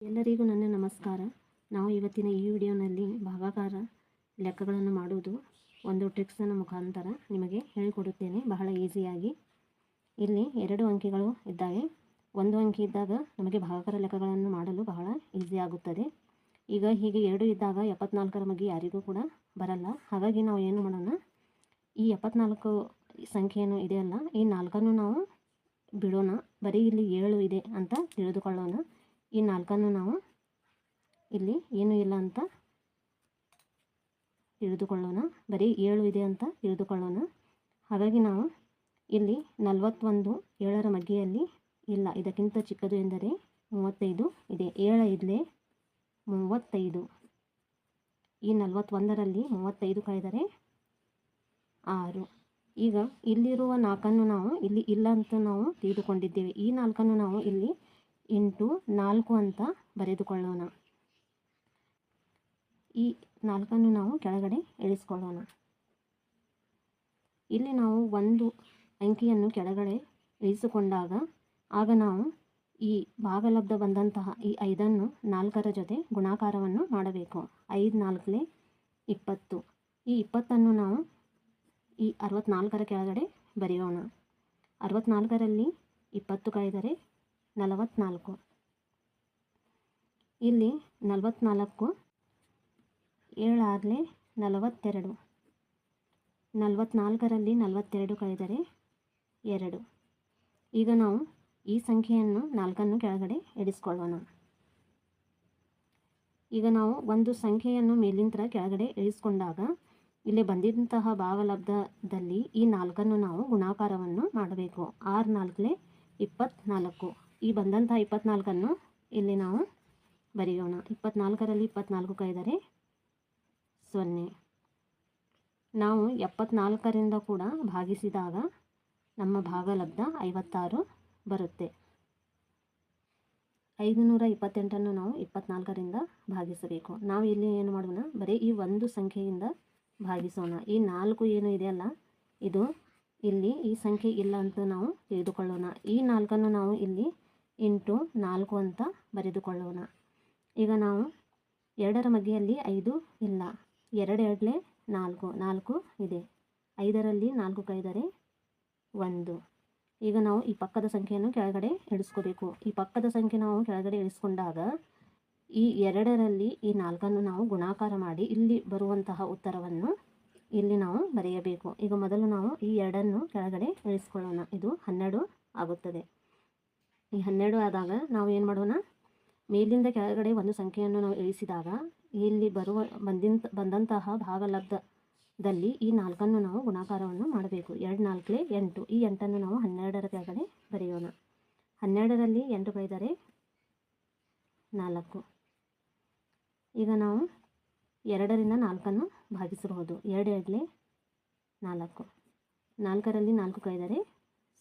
ಎಲ್ಲರಿಗೂ ನನ್ನ ನಮಸ್ಕಾರ. ನಾವು ಇವತ್ತಿನ ಈ ವಿಡಿಯೋನಲ್ಲಿ ಭಾಗಾಕಾರ ಲೆಕ್ಕಗಳನ್ನು ಮಾಡುವುದು. ಒಂದು ಟ್ರಿಕ್ಸನ್ನು ಮುಖಾಂತರ ನಿಮಗೆ ಹೇಳಿಕೊಡುತ್ತೇನೆ. ಬಹಳ ಈಸಿಯಾಗಿ. ಇಲ್ಲಿ ಎರಡು ಅಂಕಿಗಳು ಇದ್ದಾವೆ. ಒಂದು ಅಂಕಿ ಇದ್ದಾಗ ನಮಗೆ ಭಾಗಾಕಾರ ಲೆಕ್ಕಗಳನ್ನು ಮಾಡಲು ಬಹಳ ಈಸಿ ಆಗುತ್ತದೆ. ಈಗ ಹೀಗೆ ಎರಡು ಇದ್ದಾಗ ಎಪ್ಪತ್ನಾಲ್ಕರ ಬಗ್ಗೆ ಯಾರಿಗೂ ಕೂಡ ಬರಲ್ಲ. ಹಾಗಾಗಿ ನಾವು ಏನು ಮಾಡೋಣ? ಈ ಎಪ್ಪತ್ನಾಲ್ಕು ಸಂಖ್ಯೆಯನ್ನು ಇದೆಯಲ್ಲ ಈ ನಾಲ್ಕನ್ನು ನಾವು ಬಿಡೋಣ. ಬರೀ ಇಲ್ಲಿ ಏಳು ಇದೆ ಅಂತ ತಿಳಿದುಕೊಳ್ಳೋಣ. ಈ ನಾಲ್ಕನ್ನು ನಾವು ಇಲ್ಲಿ ಏನೂ ಇಲ್ಲ ಅಂತ ತಿಳಿದುಕೊಳ್ಳೋಣ ಬರೀ ಏಳು ಇದೆ ಅಂತ ತಿಳಿದುಕೊಳ್ಳೋಣ ಹಾಗಾಗಿ ನಾವು ಇಲ್ಲಿ ನಲವತ್ತೊಂದು, ಏಳರ ಮಗ್ಗಿಯಲ್ಲಿ ಇಲ್ಲ. ಇದಕ್ಕಿಂತ ಚಿಕ್ಕದು ಎಂದರೆ ಮೂವತ್ತೈದು ಇದೆ. ಏಳ ಇದ್ಲೆ ಮೂವತ್ತೈದು. ಈ ನಲವತ್ತೊಂದರಲ್ಲಿ ಮೂವತ್ತೈದು ಕಳೆದರೆ ಆರು. ಈಗ ಇಲ್ಲಿರುವ ನಾಲ್ಕನ್ನು ನಾವು ಇಲ್ಲಿ ಇಲ್ಲ ಅಂತ ನಾವು ತಿಳಿದುಕೊಂಡಿದ್ದೇವೆ. ಈ ನಾಲ್ಕನ್ನು ನಾವು ಇಲ್ಲಿ ಇಂಟು ನಾಲ್ಕು ಅಂತ ಬರೆದುಕೊಳ್ಳೋಣ. ಈ ನಾಲ್ಕನ್ನು ನಾವು ಕೆಳಗಡೆ ಇಳಿಸ್ಕೊಳ್ಳೋಣ ಇಲ್ಲಿ ನಾವು ಒಂದು ಅಂಕಿಯನ್ನು ಕೆಳಗಡೆ ಇಳಿಸಿಕೊಂಡಾಗ ಆಗ ನಾವು ಈ ಭಾಗಲಬ್ಧ ಬಂದಂತಹ ಈ ಐದನ್ನು ನಾಲ್ಕರ ಜೊತೆ ಗುಣಾಕಾರವನ್ನು ಮಾಡಬೇಕು. ಐದು ನಾಲ್ಕಲೇ ಇಪ್ಪತ್ತು. ಈ ಇಪ್ಪತ್ತನ್ನು ನಾವು ಈ ಅರವತ್ತ್ನಾಲ್ಕರ ಕೆಳಗಡೆ ಬರೆಯೋಣ. ಅರವತ್ತ್ನಾಲ್ಕರಲ್ಲಿ ಇಪ್ಪತ್ತು ಕಳೆದರೆ ನಲವತ್ನಾಲ್ಕು. ಇಲ್ಲಿ ನಲವತ್ನಾಲ್ಕು ಏಳಾಗಲೇ ನಲವತ್ತೆರಡು. ನಲವತ್ನಾಲ್ಕರಲ್ಲಿ ನಲವತ್ತೆರಡು ಕಳೆದರೆ ಎರಡು. ಈಗ ನಾವು ಈ ಸಂಖ್ಯೆಯನ್ನು ನಾಲ್ಕನ್ನು ಕೆಳಗಡೆ ಇಳಿಸ್ಕೊಳ್ಳೋಣ. ಈಗ ನಾವು ಒಂದು ಸಂಖ್ಯೆಯನ್ನು ಮೇಲಿಂತರ ಕೆಳಗಡೆ ಇಳಿಸ್ಕೊಂಡಾಗ ಇಲ್ಲಿ ಬಂದಿದ್ದಂತಹ ಭಾಗಲಬ್ಧದಲ್ಲಿ ಈ ನಾಲ್ಕನ್ನು ನಾವು ಗುಣಾಕಾರವನ್ನು ಮಾಡಬೇಕು. ಆರು ನಾಲ್ಕಲೇ ಇಪ್ಪತ್ತ್ನಾಲ್ಕು ಈ ಬಂದಂತಹ ಇಪ್ಪತ್ನಾಲ್ಕನ್ನು ಇಲ್ಲಿ ನಾವು ಬರೆಯೋಣ. ಇಪ್ಪತ್ನಾಲ್ಕರಲ್ಲಿ ಇಪ್ಪತ್ನಾಲ್ಕು ಕೈದರೆ ಸೊನ್ನೆ. ನಾವು ಎಪ್ಪತ್ನಾಲ್ಕರಿಂದ ಕೂಡ ಭಾಗಿಸಿದಾಗ ನಮ್ಮ ಭಾಗಲಬ್ಧ ಐವತ್ತಾರು ಬರುತ್ತೆ. ಐದುನೂರ ಇಪ್ಪತ್ತೆಂಟನ್ನು ನಾವು ಇಪ್ಪತ್ನಾಲ್ಕರಿಂದ ಭಾಗಿಸಬೇಕು. ನಾವು ಇಲ್ಲಿ ಏನು ಮಾಡೋಣ? ಬರೀ ಈ ಒಂದು ಸಂಖ್ಯೆಯಿಂದ ಭಾಗಿಸೋಣ. ಈ ನಾಲ್ಕು ಏನು ಇದೆಯಲ್ಲ ಇದು ಇಲ್ಲಿ ಈ ಸಂಖ್ಯೆ ಇಲ್ಲ ಅಂತ ನಾವು ತಿಳಿದುಕೊಳ್ಳೋಣ. ಈ ನಾಲ್ಕನ್ನು ನಾವು ಇಲ್ಲಿ ಇಂಟು ನಾಲ್ಕು ಅಂತ ಬರೆದುಕೊಳ್ಳೋಣ. ಈಗ ನಾವು ಎರಡರ ಮಧ್ಯೆಯಲ್ಲಿ ಐದು ಇಲ್ಲ. ಎರಡು ಎರಡಲೇ ನಾಲ್ಕು. ನಾಲ್ಕು ಇದೆ. ಐದರಲ್ಲಿ ನಾಲ್ಕು ಕೈದರೆ ಒಂದು. ಈಗ ನಾವು ಈ ಪಕ್ಕದ ಸಂಖ್ಯೆಯನ್ನು ಕೆಳಗಡೆ ಇಳಿಸ್ಕೋಬೇಕು. ಈ ಪಕ್ಕದ ಸಂಖ್ಯೆ ನಾವು ಕೆಳಗಡೆ ಇಳಿಸ್ಕೊಂಡಾಗ ಈ ಎರಡರಲ್ಲಿ ಈ ನಾಲ್ಕನ್ನು ನಾವು ಗುಣಾಕಾರ ಮಾಡಿ ಇಲ್ಲಿ ಬರುವಂತಹ ಉತ್ತರವನ್ನು ಇಲ್ಲಿ ನಾವು ಬರೆಯಬೇಕು. ಈಗ ಮೊದಲು ನಾವು ಈ ಎರಡನ್ನು ಕೆಳಗಡೆ ಇಳಿಸ್ಕೊಳ್ಳೋಣ. ಇದು ಹನ್ನೆರಡು ಆಗುತ್ತದೆ. ಈ ಹನ್ನೆರಡು ಆದಾಗ ನಾವು ಏನು ಮಾಡೋಣ? ಮೇಲಿಂದ ಕೆಳಗಡೆ ಒಂದು ಸಂಖ್ಯೆಯನ್ನು ನಾವು ಇಳಿಸಿದಾಗ ಇಲ್ಲಿ ಬರುವ ಬಂದಿಂತ, ಬಂದಂತಹ ಭಾಗಲಬ್ಧದಲ್ಲಿ ಈ ನಾಲ್ಕನ್ನು ನಾವು ಗುಣಾಕಾರವನ್ನು ಮಾಡಬೇಕು. ಎರಡು ನಾಲ್ಕಲೇ ಎಂಟು. ಈ ಎಂಟನ್ನು ನಾವು ಹನ್ನೆರಡರ ಕೆಳಗಡೆ ಬರೆಯೋಣ. ಹನ್ನೆರಡರಲ್ಲಿ ಎಂಟು ಬೈದರೆ ನಾಲ್ಕು. ಈಗ ನಾವು ಎರಡರಿಂದ ನಾಲ್ಕನ್ನು ಭಾಗಿಸಬಹುದು. ಎರಡು ಎರಡಲೇ ನಾಲ್ಕು. ನಾಲ್ಕರಲ್ಲಿ ನಾಲ್ಕು ಕೈದರೆ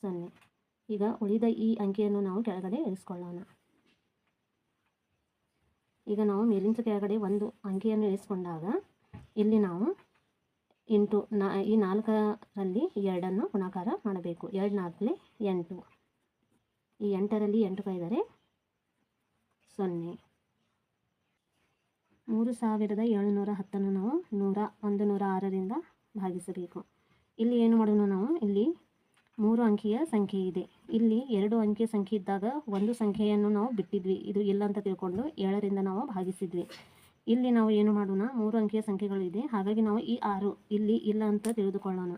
ಸೊನ್ನೆ. ಈಗ ಉಳಿದ ಈ ಅಂಕಿಯನ್ನು ನಾವು ಕೆಳಗಡೆ ಇಳಿಸ್ಕೊಳ್ಳೋಣ ಈಗ ನಾವು ಮೇಲಿನ ಕೆಳಗಡೆ ಒಂದು ಅಂಕಿಯನ್ನು ಇಳಿಸ್ಕೊಂಡಾಗ ಇಲ್ಲಿ ನಾವು ಎಂಟು, ನಾ, ಈ ನಾಲ್ಕರಲ್ಲಿ ಎರಡನ್ನು ಗುಣಾಕಾರ ಮಾಡಬೇಕು. ಎರಡು ನಾಲ್ಕಲ್ಲಿ ಎಂಟು. ಈ ಎಂಟರಲ್ಲಿ ಎಂಟು ಕೈದರೆ ಸೊನ್ನೆ. ಮೂರು ಸಾವಿರದ ಏಳುನೂರ ಹತ್ತನ್ನು ನಾವು ನೂರ, ಒಂದು ನೂರ ಆರರಿಂದ ಭಾಗಿಸಬೇಕು. ಇಲ್ಲಿ ಏನು ಮಾಡೋಣ ನಾವು? ಇಲ್ಲಿ ಮೂರು ಅಂಕಿಯ ಸಂಖ್ಯೆ ಇದೆ. ಇಲ್ಲಿ ಎರಡು ಅಂಕಿಯ ಸಂಖ್ಯೆ ಇದ್ದಾಗ ಒಂದು ಸಂಖ್ಯೆಯನ್ನು ನಾವು ಬಿಟ್ಟಿದ್ವಿ. ಇದು ಇಲ್ಲ ಅಂತ ತಿಳ್ಕೊಂಡು ಏಳರಿಂದ ನಾವು ಭಾಗಿಸಿದ್ವಿ. ಇಲ್ಲಿ ನಾವು ಏನು ಮಾಡೋಣ? ಮೂರು ಅಂಕಿಯ ಸಂಖ್ಯೆಗಳಿದೆ. ಹಾಗಾಗಿ ನಾವು ಈ ಆರು ಇಲ್ಲಿ ಇಲ್ಲ ಅಂತ ತಿಳಿದುಕೊಳ್ಳೋಣ.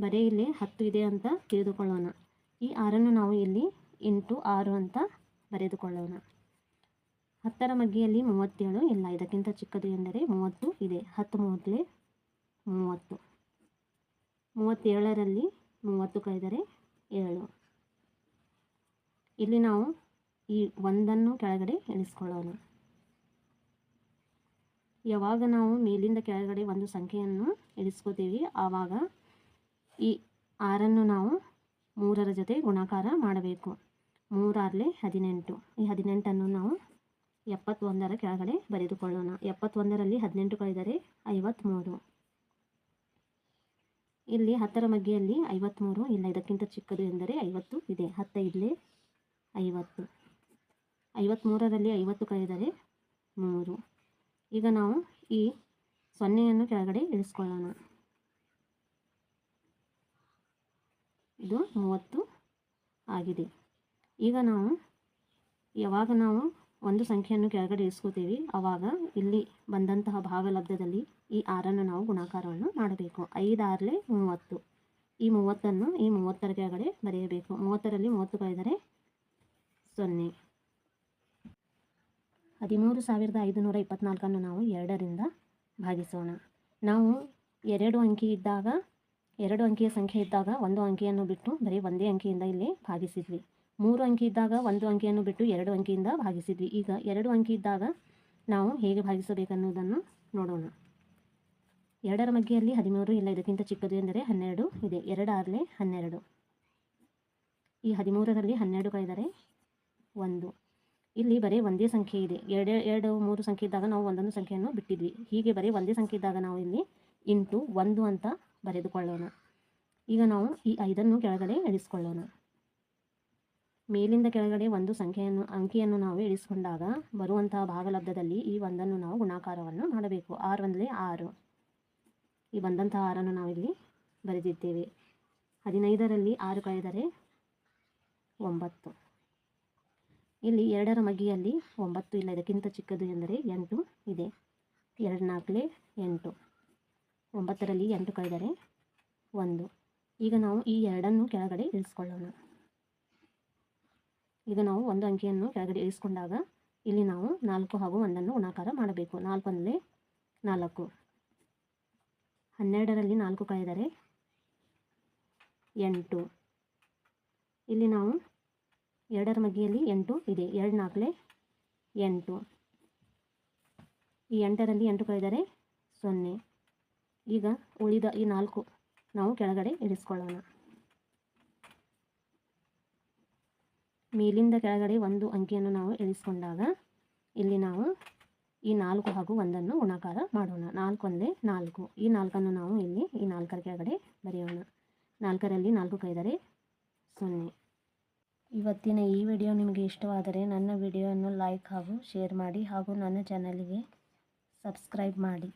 ಬರೀ ಇಲ್ಲಿ ಹತ್ತು ಇದೆ ಅಂತ ತಿಳಿದುಕೊಳ್ಳೋಣ. ಈ ಆರನ್ನು ನಾವು ಇಲ್ಲಿ ಎಂಟು, ಆರು ಅಂತ ಬರೆದುಕೊಳ್ಳೋಣ. ಹತ್ತರ ಮಗ್ಗಿಯಲ್ಲಿ ಮೂವತ್ತೇಳು. ಇಲ್ಲ, ಇದಕ್ಕಿಂತ ಚಿಕ್ಕದು ಎಂದರೆ ಮೂವತ್ತು ಇದೆ. ಹತ್ತು ಮೂವತ್ತೇ ಮೂವತ್ತು. ಮೂವತ್ತೇಳರಲ್ಲಿ ಮೂವತ್ತು ಕಳೆದರೆ ಏಳು. ಇಲ್ಲಿ ನಾವು ಈ ಒಂದನ್ನು ಕೆಳಗಡೆ ಎಣಿಸ್ಕೊಳ್ಳೋಣ ಯಾವಾಗ ನಾವು ಮೇಲಿಂದ ಕೆಳಗಡೆ ಒಂದು ಸಂಖ್ಯೆಯನ್ನು ಇಳಿಸ್ಕೋತೀವಿ, ಆವಾಗ ಈ ಆರನ್ನು ನಾವು ಮೂರರ ಜೊತೆ ಗುಣಾಕಾರ ಮಾಡಬೇಕು. ಮೂರಾರಲೆ ಹದಿನೆಂಟು. ಈ ಹದಿನೆಂಟನ್ನು ನಾವು ಎಪ್ಪತ್ತೊಂದರ ಕೆಳಗಡೆ ಬರೆದುಕೊಳ್ಳೋಣ. ಎಪ್ಪತ್ತೊಂದರಲ್ಲಿ ಹದಿನೆಂಟು ಕಳೆದರೆ ಐವತ್ತ್ಮೂರು ಇಲ್ಲಿ ಹತ್ತರ ಮಗ್ಗಿಯಲ್ಲಿ ಐವತ್ತ್ಮೂರು ಇಲ್ಲ ಇದಕ್ಕಿಂತ ಚಿಕ್ಕದು ಎಂದರೆ ಐವತ್ತು ಇದೆ. ಹತ್ತ ಇಲ್ಲಿ ಐವತ್ತು. ಐವತ್ತ್ಮೂರರಲ್ಲಿ ಐವತ್ತು ಕಳೆದರೆ ಮೂರು. ಈಗ ನಾವು ಈ ಸೊನ್ನೆಯನ್ನು ಕೆಳಗಡೆ ಇಳಿಸ್ಕೊಳ್ಳೋಣ. ಇದು ಮೂವತ್ತು ಆಗಿದೆ. ಈಗ ನಾವು, ಯಾವಾಗ ನಾವು ಒಂದು ಸಂಖ್ಯೆಯನ್ನು ಕೆಳಗಡೆ ಇರಿಸ್ಕೋತೀವಿ. ಆವಾಗ ಇಲ್ಲಿ ಬಂದಂತಹ ಭಾಗಲಬ್ಧದಲ್ಲಿ ಈ ಆರನ್ನು ನಾವು ಗುಣಾಕಾರವನ್ನು ಮಾಡಬೇಕು. ಐದಾರಲೆ ಮೂವತ್ತು. ಈ ಮೂವತ್ತನ್ನು ಈ ಮೂವತ್ತರ ಕೆಳಗಡೆ ಬರೆಯಬೇಕು. ಮೂವತ್ತರಲ್ಲಿ ಮೂವತ್ತು ಕಳೆದರೆ ಸೊನ್ನೆ. ಹದಿಮೂರು ಸಾವಿರದ ಐದುನೂರ ಇಪ್ಪತ್ನಾಲ್ಕನ್ನು ನಾವು ಎರಡರಿಂದ ಭಾಗಿಸೋಣ. ನಾವು ಎರಡು ಅಂಕಿ ಇದ್ದಾಗ, ಎರಡು ಅಂಕಿಯ ಸಂಖ್ಯೆ ಇದ್ದಾಗ ಒಂದು ಅಂಕಿಯನ್ನು ಬಿಟ್ಟು ಬರೀ ಒಂದೇ ಅಂಕಿಯಿಂದ ಇಲ್ಲಿ ಭಾಗಿಸಿದ್ವಿ. ಮೂರು ಅಂಕಿ ಇದ್ದಾಗ ಒಂದು ಅಂಕಿಯನ್ನು ಬಿಟ್ಟು ಎರಡು ಅಂಕಿಯಿಂದ ಭಾಗಿಸಿದ್ವಿ. ಈಗ ಎರಡು ಅಂಕಿ ಇದ್ದಾಗ ನಾವು ಹೇಗೆ ಭಾಗಿಸಬೇಕನ್ನುವುದನ್ನು ನೋಡೋಣ. ಎರಡರ ಮಗ್ಗೆಯಲ್ಲಿ ಹದಿಮೂರು ಇಲ್ಲ, ಇದಕ್ಕಿಂತ ಚಿಕ್ಕದು ಎಂದರೆ ಹನ್ನೆರಡು ಇದೆ. ಎರಡಾರಲೆ ಹನ್ನೆರಡು. ಈ ಹದಿಮೂರರಲ್ಲಿ ಹನ್ನೆರಡು ಕಳೆದರೆ ಒಂದು. ಇಲ್ಲಿ ಬರೀ ಒಂದೇ ಸಂಖ್ಯೆ ಇದೆ. ಎರಡು ಎರಡು, ಮೂರು ಸಂಖ್ಯೆ ಇದ್ದಾಗ ನಾವು ಒಂದೊಂದು ಸಂಖ್ಯೆಯನ್ನು ಬಿಟ್ಟಿದ್ವಿ. ಹೀಗೆ ಬರೀ ಒಂದೇ ಸಂಖ್ಯೆ ಇದ್ದಾಗ ನಾವು ಇಲ್ಲಿ ಇಂಟು ಒಂದು ಅಂತ ಬರೆದುಕೊಳ್ಳೋಣ. ಈಗ ನಾವು ಈ ಐದನ್ನು ಕೆಳಗಡೆ ಇಳಿಸ್ಕೊಳ್ಳೋಣ. ಮೇಲಿಂದ ಕೆಳಗಡೆ ಒಂದು ಸಂಖ್ಯೆಯನ್ನು, ಅಂಕಿಯನ್ನು ನಾವು ಇಳಿಸಿಕೊಂಡಾಗ ಬರುವಂತಹ ಭಾಗಲಬ್ಧದಲ್ಲಿ ಈ ಒಂದನ್ನು ನಾವು ಗುಣಾಕಾರವನ್ನು ಮಾಡಬೇಕು. ಆರು ಒಂದಲೇ ಆರು. ಈ ಬಂದಂತಹ ಆರನ್ನು ನಾವಿಲ್ಲಿ ಬರೆದಿದ್ದೇವೆ. ಹದಿನೈದರಲ್ಲಿ ಆರು ಕಳೆದರೆ ಒಂಬತ್ತು. ಇಲ್ಲಿ ಎರಡರ ಮಗಿಯಲ್ಲಿ ಒಂಬತ್ತು ಇಲ್ಲ, ಇದಕ್ಕಿಂತ ಚಿಕ್ಕದು ಎಂದರೆ ಎಂಟು ಇದೆ. ಎರಡು ನಾಲ್ಕಲೇ ಎಂಟು. ಒಂಬತ್ತರಲ್ಲಿ ಎಂಟು ಕಳೆದರೆ ಒಂದು. ಈಗ ನಾವು ಈ ಎರಡನ್ನು ಕೆಳಗಡೆ ಇಳಿಸ್ಕೊಳ್ಳೋಣ. ಈಗ ನಾವು ಒಂದು ಅಂಕಿಯನ್ನು ಕೆಳಗಡೆ ಇಳಿಸ್ಕೊಂಡಾಗ ಇಲ್ಲಿ ನಾವು ನಾಲ್ಕು ಹಾಗೂ ಒಂದನ್ನು ಗುಣಾಕಾರ ಮಾಡಬೇಕು. ನಾಲ್ಕು ಅಂದರೆ ನಾಲ್ಕು. ಹನ್ನೆರಡರಲ್ಲಿ ನಾಲ್ಕು ಕಳೆದರೆ ಎಂಟು. ಇಲ್ಲಿ ನಾವು ಎರಡರ ಮಗಿಯಲ್ಲಿ ಎಂಟು ಇದೆ. ಎರಡು ನಾಲ್ಕಲೆ ಎಂಟು. ಈ ಎಂಟರಲ್ಲಿ ಎಂಟು ಕಳೆದರೆ ಸೊನ್ನೆ. ಈಗ ಉಳಿದ ಈ ನಾಲ್ಕು ನಾವು ಕೆಳಗಡೆ ಇಳಿಸ್ಕೊಳ್ಳೋಣ ಮೇಲಿಂದ ಕೆಳಗಡೆ ಒಂದು ಅಂಕಿಯನ್ನು ನಾವು ಇಳಿಸ್ಕೊಂಡಾಗ ಇಲ್ಲಿ ನಾವು ಈ ನಾಲ್ಕು ಹಾಗೂ ಒಂದನ್ನು ಗುಣಾಕಾರ ಮಾಡೋಣ. ನಾಲ್ಕು ಒಂದೇ ನಾಲ್ಕು. ಈ ನಾಲ್ಕನ್ನು ನಾವು ಇಲ್ಲಿ ಈ ನಾಲ್ಕರ ಕೆಳಗಡೆ ಬರೆಯೋಣ. ನಾಲ್ಕರಲ್ಲಿ ನಾಲ್ಕು ಕೈದರೆ ಸೊನ್ನೆ. ಇವತ್ತಿನ ಈ ವಿಡಿಯೋ ನಿಮಗೆ ಇಷ್ಟವಾದರೆ ನನ್ನ ವಿಡಿಯೋವನ್ನು ಲೈಕ್ ಹಾಗೂ ಶೇರ್ ಮಾಡಿ ಹಾಗೂ ನನ್ನ ಚಾನಲಿಗೆ ಸಬ್ಸ್ಕ್ರೈಬ್ ಮಾಡಿ.